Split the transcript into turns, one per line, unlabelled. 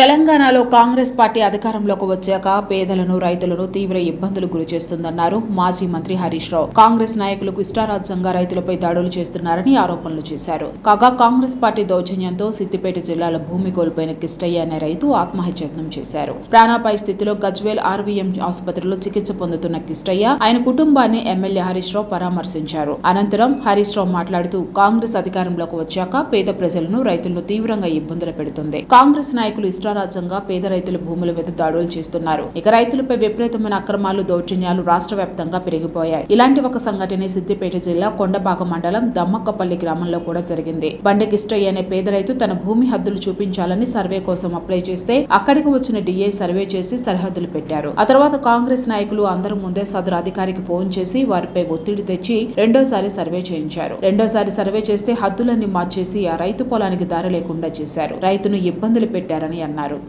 తెలంగాణలో కాంగ్రెస్ పార్టీ అధికారంలోకి వచ్చాక పేదలను రైతులను తీవ్ర ఇబ్బందులు గురి చేస్తుందన్నారు మాజీ మంత్రి హరీష్ రావు. కాంగ్రెస్ నాయకులకు ఇష్టారాజ్యంగా రైతులపై దాడులు చేస్తున్నారని ఆరోపణలు చేశారు. కాగా కాంగ్రెస్ పార్టీ దౌర్జన్యంతో సిద్దిపేట జిల్లాలో భూమి కోల్పోయిన కిష్టయ్య అనే రైతు ఆత్మహత్యత్నం చేశారు. ప్రాణాపాయ స్థితిలో గజ్వేల్ ఆర్వీఎం ఆసుపత్రిలో చికిత్స పొందుతున్న కిష్టయ్య ఆయన కుటుంబాన్ని ఎమ్మెల్యే హరీష్ రావు పరామర్శించారు. అనంతరం హరీష్ రావు మాట్లాడుతూ కాంగ్రెస్ అధికారంలోకి వచ్చాక పేద ప్రజలను రైతులను తీవ్రంగా ఇబ్బందులు పెడుతుంది. కాంగ్రెస్ నాయకులు ఇష్టారాజ్యంగా పేద రైతుల భూముల మీద దాడులు చేస్తున్నారు. ఇక రైతులపై విపరీతమైన అక్రమాలు దౌర్జన్యాలు రాష్ట్ర వ్యాప్తంగా పెరిగిపోయాయి. ఇలాంటి ఒక సంఘటన సిద్దిపేట జిల్లా కొండపాక మండలం దమ్మక్కపల్లి గ్రామంలో కూడా జరిగింది. బండి కిష్టయ్య అనే పేద రైతు తన భూమి హద్దులు చూపించాలని సర్వే కోసం అప్లై చేస్తే అక్కడికి వచ్చిన డిఏ సర్వే చేసి సరిహద్దులు పెట్టారు. ఆ తర్వాత కాంగ్రెస్ నాయకులు అందరూ ముందే సదరు అధికారికి ఫోన్ చేసి వారిపై ఒత్తిడి తెచ్చి రెండోసారి సర్వే చేయించారు. రెండోసారి సర్వే చేస్తే హద్దులన్నీ మార్చేసి ఆ రైతు పొలానికి దారి లేకుండా చేశారు. రైతును ఇబ్బందులు పెట్టారని అన్నారు. పేర్కొన్నారు